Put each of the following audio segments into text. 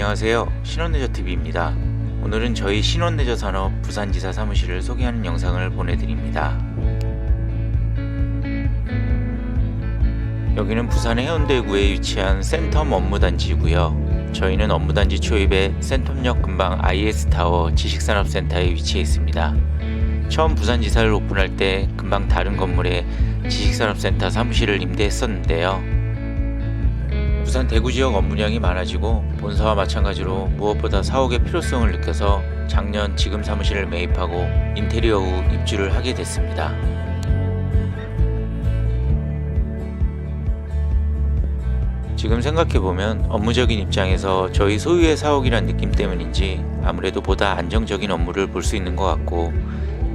안녕하세요. 신혼레저TV입니다. 오늘은 저희 신혼레저 산업 부산지사 사무실을 소개하는 영상을 보내드립니다. 여기는 부산 해운대구에 위치한 센텀 업무단지이고요. 저희는 업무단지 초입에 센텀역 근방 IS타워 지식산업센터에 위치해 있습니다. 처음 부산지사를 오픈할 때 금방 다른 건물에 지식산업센터 사무실을 임대했었는데요. 부산 대구 지역 업무량이 많아지고 본사와 마찬가지로 무엇보다 사옥의 필요성을 느껴서 작년 지금 사무실을 매입하고 인테리어 후 입주를 하게 됐습니다. 지금 생각해보면 업무적인 입장에서 저희 소유의 사옥이란 느낌 때문인지 아무래도 보다 안정적인 업무를 볼 수 있는 것 같고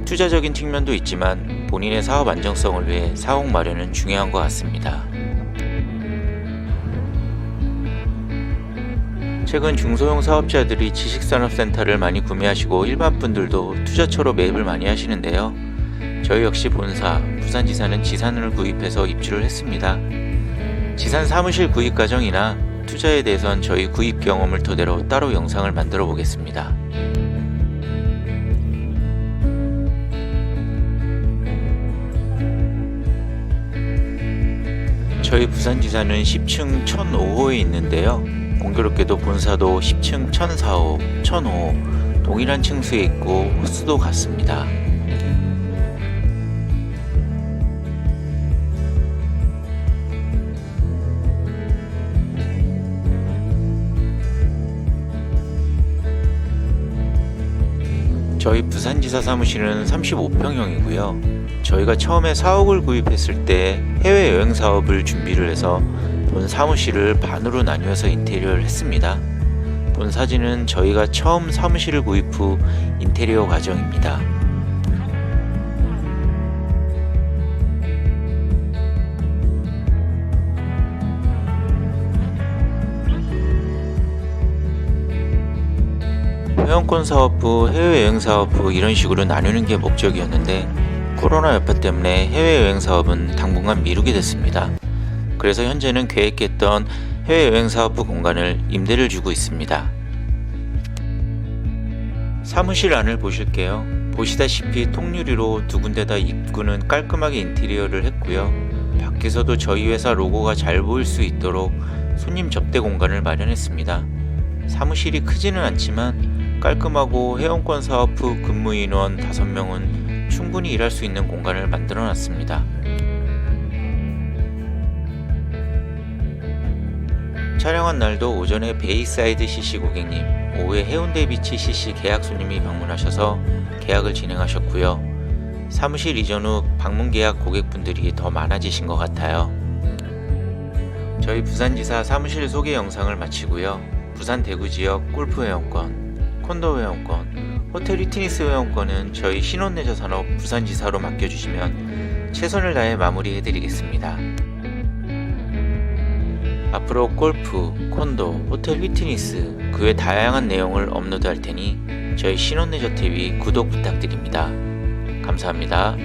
투자적인 측면도 있지만 본인의 사업 안정성을 위해 사옥 마련은 중요한 것 같습니다. 최근 중소형 사업자들이 지식산업센터를 많이 구매하시고 일반 분들도 투자처로 매입을 많이 하시는데요. 저희 역시 본사 부산지사는 지산을 구입해서 입주를 했습니다. 지산 사무실 구입 과정이나 투자에 대해선 저희 구입 경험을 토대로 따로 영상을 만들어 보겠습니다. 저희 부산지사는 10층 1005호에 있는데요. 공교롭게도 본사도 10층 1004호, 1005 동일한 층수에 있고 호수도 같습니다. 저희 부산지사 사무실은 35평형이고요. 저희가 처음에 사옥을 구입했을 때 해외여행 사업을 준비를 해서 본 사무실을 반으로 나뉘어서 인테리어를 했습니다. 본 사진은 저희가 처음 사무실을 구입 후 인테리어 과정입니다. 회원권 사업부, 해외여행 사업부 이런 식으로 나누는 게 목적이었는데 코로나 여파 때문에 해외여행 사업은 당분간 미루게 됐습니다. 그래서 현재는 계획했던 해외여행 사업부 공간을 임대를 주고 있습니다. 사무실 안을 보실게요. 보시다시피 통유리로 두 군데 다 입구는 깔끔하게 인테리어를 했고요. 밖에서도 저희 회사 로고가 잘 보일 수 있도록 손님 접대 공간을 마련했습니다. 사무실이 크지는 않지만 깔끔하고 회원권 사업 후 근무 인원 5명은 충분히 일할 수 있는 공간을 만들어 놨습니다. 촬영한 날도 오전에 베이사이드 CC 고객님, 오후에 해운대 비치 CC 계약 손님이 방문하셔서 계약을 진행하셨고요. 사무실 이전 후 방문 계약 고객분들이 더 많아지신 것 같아요. 저희 부산지사 사무실 소개 영상을 마치고요. 부산 대구 지역 골프 회원권, 콘도 회원권, 호텔 위티니스 회원권은 저희 신혼레저 산업 부산지사로 맡겨주시면 최선을 다해 마무리해드리겠습니다. 앞으로 골프, 콘도, 호텔 위트니스 그 외 다양한 내용을 업로드할 테니 저희 신혼레저 TV 구독 부탁드립니다. 감사합니다.